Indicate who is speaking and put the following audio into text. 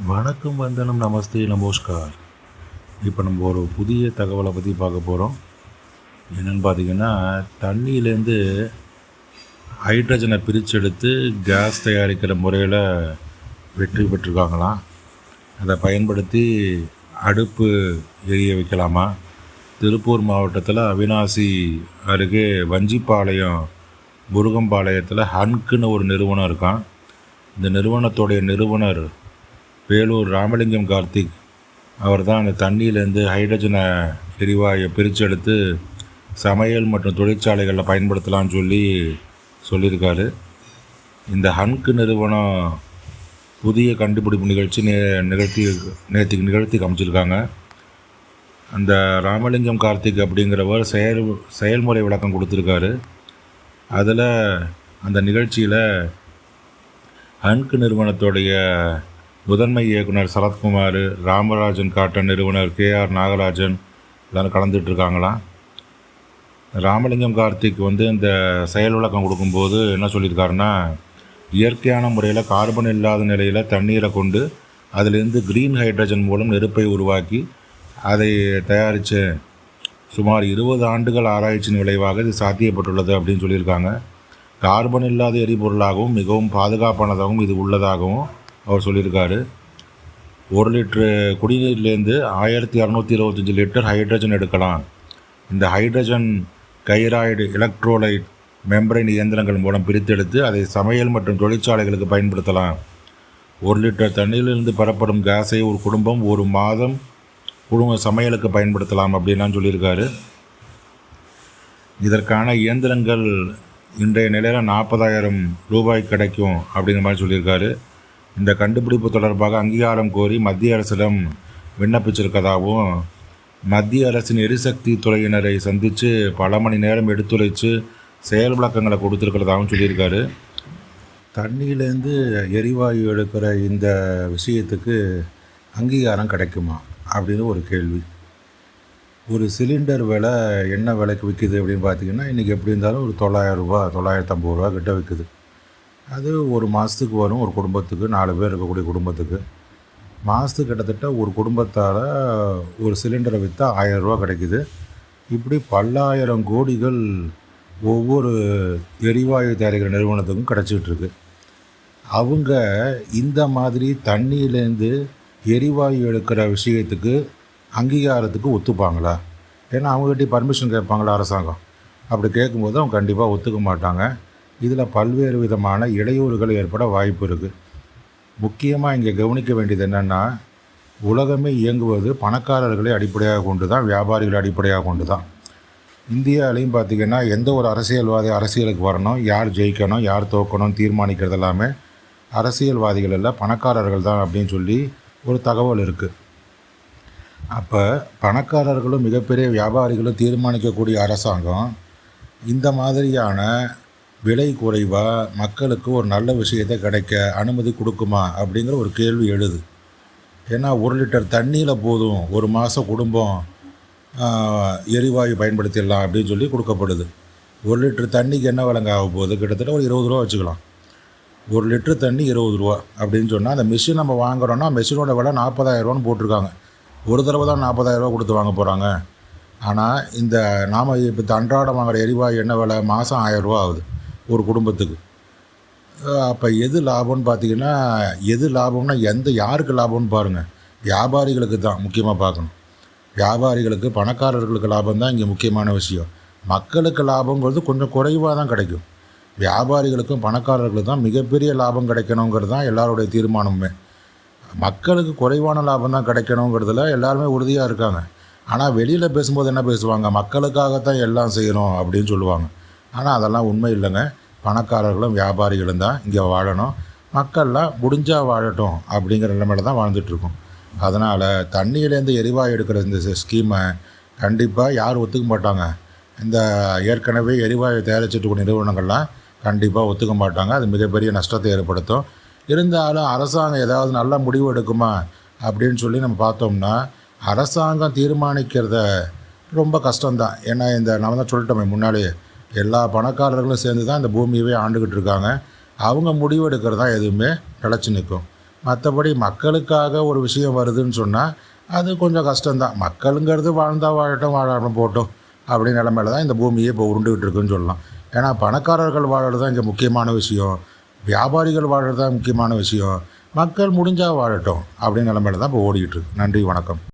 Speaker 1: வணக்கம் வந்தனம் நமஸ்தே நமஸ்கார். இப்போ நம்ம ஒரு புதிய தகவலை பற்றி பார்க்க போகிறோம் என்னென்னு பார்த்தீங்கன்னா தண்ணியிலேருந்து ஹைட்ரஜனை பிரித்தெடுத்து கேஸ் தயாரிக்கிற முறையில் வெற்றி பெற்றிருக்காங்களாம். அதை பயன்படுத்தி அடுப்பு எரிய வைக்கலாமா? திருப்பூர் மாவட்டத்தில் அவினாசி அருகே வஞ்சிப்பாளையம் முருகம்பாளையத்தில் ஹன்க்குன்னு ஒரு நிறுவனம் இருக்கான் இந்த நிறுவனத்துடைய நிறுவனர் வேலூர் ராமலிங்கம் கார்த்திக். அவர் தான் அந்த தண்ணியிலேருந்து ஹைட்ரஜனை எரிவாயை பிரித்து எடுத்து சமையல் மற்றும் தொழிற்சாலைகளில் பயன்படுத்தலாம்னு சொல்லி சொல்லியிருக்காரு. இந்த ஹன்க்கு நிறுவனம் புதிய கண்டுபிடிப்பு நிகழ்ச்சி நே நிகழ்த்தி நேற்றுக்கு நிகழ்த்தி காமிச்சிருக்காங்க. அந்த ராமலிங்கம் கார்த்திக் அப்படிங்கிறவர் செயல் செயல்முறை விளக்கம் கொடுத்துருக்காரு. அதில் அந்த நிகழ்ச்சியில் ஹன்க்கு நிறுவனத்துடைய முதன்மை இயக்குனர் சரத்குமார் ராமராஜன் காட்டன் நிறுவனர் கேஆர் நாகராஜன் எல்லாரும் கலந்துட்டுருக்காங்களாம் ராமலிங்கம் கார்த்திக் வந்து இந்த செயல் விளக்கம் கொடுக்கும்போது என்ன சொல்லியிருக்காருன்னா இயற்கையான முறையில் கார்பன் இல்லாத நிலையில் தண்ணீரை கொண்டு அதிலிருந்து க்ரீன் ஹைட்ரஜன் மூலம் நெருப்பை உருவாக்கி அதை தயாரித்த சுமார் இருபது ஆண்டுகள் ஆராய்ச்சியின் விளைவாக இது சாத்தியப்பட்டுள்ளது அப்படின்னு சொல்லியிருக்காங்க. கார்பன் இல்லாத எரிபொருளாகவும் மிகவும் பாதுகாப்பானதாகவும் இது உள்ளதாகவும் அவர் சொல்லியிருக்காரு. ஒரு லிட்ரு குடிநீர்லேருந்து ஆயிரத்தி இரநூத்தி இருபத்தஞ்சி லிட்டர் ஹைட்ரஜன் எடுக்கலாம். இந்த ஹைட்ரஜன் கைராய்டு எலக்ட்ரோலைட் மெம்பரைன் இயந்திரங்கள் மூலம் பிரித்தெடுத்து அதை சமையல் மற்றும் தொழிற்சாலைகளுக்கு பயன்படுத்தலாம். ஒரு லிட்டர் தண்ணீரிலிருந்து பெறப்படும் கேஸை ஒரு குடும்பம் ஒரு மாதம் குடும்ப சமையலுக்கு பயன்படுத்தலாம் அப்படின்லாம் சொல்லியிருக்காரு. இதற்கான இயந்திரங்கள் இன்றைய நிலையில் நாற்பதாயிரம் ரூபாய் கிடைக்கும் அப்படிங்கிற மாதிரி சொல்லியிருக்காரு. இந்த கண்டுபிடிப்பு தொடர்பாக அங்கீகாரம் கோரி மத்திய அரசிடம் விண்ணப்பிச்சிருக்கதாகவும் மத்திய அரசின் எரிசக்தி துறையினரை சந்தித்து பல மணி நேரம் எடுத்துரைச்சு செயல் விளக்கங்களை கொடுத்துருக்கிறதாகவும் சொல்லியிருக்காரு. தண்ணியிலேருந்து எரிவாயு எடுக்கிற இந்த விஷயத்துக்கு அங்கீகாரம் கிடைக்குமா அப்படின்னு ஒரு கேள்வி. ஒரு சிலிண்டர் விலை என்ன விலைக்கு விற்கிது அப்படின்னு பார்த்தீங்கன்னா இன்றைக்கி எப்படி இருந்தாலும் ஒரு தொள்ளாயிரரூபா தொள்ளாயிரத்தம்பது ரூபா கிட்ட விற்குது அது ஒரு மாதத்துக்கு வரும் ஒரு குடும்பத்துக்கு. நாலு பேர் இருக்கக்கூடிய குடும்பத்துக்கு. மாதத்துக்கு கிட்டத்தட்ட ஒரு குடும்பத்தால் ஒரு சிலிண்டரை விற்றா ஆயரூவா கிடைக்குது. இப்படி பல்லாயிரம் கோடிகள் ஒவ்வொரு எரிவாயு தயாரிக்கிற நிறுவனத்துக்கும் கிடச்சிட்ருக்கு. அவங்க இந்த மாதிரி தண்ணியிலேருந்து எரிவாயு எடுக்கிற விஷயத்துக்கு அங்கீகாரத்துக்கு ஒத்துப்பாங்களா? ஏன்னா அவங்ககிட்ட பர்மிஷன் கேட்பாங்களா அரசாங்கம்? அப்படி கேட்கும்போது அவங்க கண்டிப்பாக ஒத்துக்க மாட்டாங்க. இதில் பல்வேறு விதமான இடையூறுகள் ஏற்பட வாய்ப்பு இருக்குது. முக்கியமாக இங்கே கவனிக்க வேண்டியது என்னென்னா உலகமே இயங்குவது பணக்காரர்களை அடிப்படையாக கொண்டு தான் வியாபாரிகளை அடிப்படையாக கொண்டு தான். இந்தியாவிலையும் பார்த்திங்கன்னா எந்த ஒரு அரசியல்வாதி அரசியலுக்கு வரணும் யார் ஜெயிக்கணும் யார் தோக்கணும் தீர்மானிக்கிறது எல்லாமே அரசியல்வாதிகள் இல்லை பணக்காரர்கள் தான் அப்படின்னு சொல்லி ஒரு தகவல் இருக்குது அப்போ பணக்காரர்களும் மிகப்பெரிய வியாபாரிகளும் தீர்மானிக்கக்கூடிய அரசாங்கம் இந்த மாதிரியான விலை குறைவாக மக்களுக்கு ஒரு நல்ல விஷயத்தை கிடைக்க அனுமதி கொடுக்குமா? அப்படிங்கிற ஒரு கேள்வி எழுது. ஏன்னா ஒரு லிட்டர் தண்ணியில் போதும். ஒரு மாத குடும்பம் எரிவாயு பயன்படுத்திடலாம் அப்படின்னு சொல்லி கொடுக்கப்படுது. ஒரு லிட்டர் தண்ணிக்கு என்ன விலங்க ஆக போகுது? கிட்டத்தட்ட ஒரு இருபது ரூபா வச்சுக்கலாம். ஒரு லிட்டரு தண்ணி இருபது ரூபா அப்படின்னு சொன்னால் அந்த மிஷின் நம்ம வாங்குறோன்னா மிஷினோட விலை நாற்பதாயிரரூவான்னு போட்டிருக்காங்க. ஒரு தடவை தான் நாற்பதாயிரரூவா கொடுத்து வாங்க போகிறாங்க ஆனால் இந்த நாம் இப்போ அன்றாடம் வாங்குகிற எரிவாயு என்ன விலை? மாதம் ஆயிரரூவா ஆகுது. ஒரு குடும்பத்துக்கு. அப்போ எது லாபம்னு பார்த்தீங்கன்னா எது லாபம்னா எந்த யாருக்கு லாபம்னு பாருங்கள் வியாபாரிகளுக்கு தான் முக்கியமாக பார்க்கணும் வியாபாரிகளுக்கு பணக்காரர்களுக்கு லாபம் தான் இங்கே முக்கியமான விஷயம். மக்களுக்கு லாபங்கிறது கொஞ்சம் குறைவாக தான் கிடைக்கும். வியாபாரிகளுக்கும் பணக்காரர்களுக்கு தான் மிகப்பெரிய லாபம் கிடைக்கணுங்கிறது தான் எல்லாருடைய தீர்மானமுமே. மக்களுக்கு குறைவான லாபம் தான் கிடைக்கணுங்கிறதுல எல்லாருமே உறுதியாக இருக்காங்க. ஆனால் வெளியில் பேசும்போது என்ன பேசுவாங்க? மக்களுக்காகத்தான் எல்லாம் செய்யணும் அப்படின்னு சொல்லுவாங்க. ஆனால் அதெல்லாம் உண்மை இல்லைங்க. பணக்காரர்களும் வியாபாரிகளும் தான் இங்கே வாழணும். மக்கள்லாம் முடிஞ்சால் வாழட்டும் அப்படிங்கிற நிலைமையில தான் வாழ்ந்துட்டுருக்கோம். அதனால் தண்ணியிலேருந்து எரிவாயு எடுக்கிற இந்த ஸ்கீமை கண்டிப்பாக யார் ஒத்துக்க மாட்டாங்க. இந்த ஏற்கனவே எரிவாயு தயாரிச்சிட்டு நிறுவனங்கள்லாம் கண்டிப்பாக ஒத்துக்க மாட்டாங்க. அது மிகப்பெரிய நஷ்டத்தை ஏற்படுத்தும். இருந்தாலும் அரசாங்கம் ஏதாவது நல்ல முடிவு எடுக்குமா அப்படின்னு சொல்லி நம்ம பார்த்தோம்னா அரசாங்கம் தீர்மானிக்கிறத ரொம்ப கஷ்டம்தான். ஏன்னா இந்த நம்ம தான் சொல்லிட்டோமே முன்னாலேயே. எல்லா பணக்காரர்களும் சேர்ந்து தான் இந்த பூமியவே ஆண்டுக்கிட்டு இருக்காங்க. அவங்க முடிவு எடுக்கிறது தான் எதுவுமே நிலச்சி நிற்கும். மற்றபடி மக்களுக்காக ஒரு விஷயம் வருதுன்னு சொன்னால் அது கொஞ்சம் கஷ்டம்தான். மக்களுங்கிறது வாழ்ந்தால் வாழட்டும் வாழாமல் போட்டோம். அப்படின்னு நிலமையில தான் இந்த பூமியே இப்போ உருண்டுகிட்டு இருக்குன்னு சொல்லலாம். ஏன்னா பணக்காரர்கள் வாழறது தான் இங்கே முக்கியமான விஷயம். வியாபாரிகள் வாழறது தான் முக்கியமான விஷயம். மக்கள் முடிஞ்சால் வாழட்டும் அப்படின்னு நிலமையில தான் இப்போ ஓடிக்கிட்டு இருக்கு. நன்றி வணக்கம்.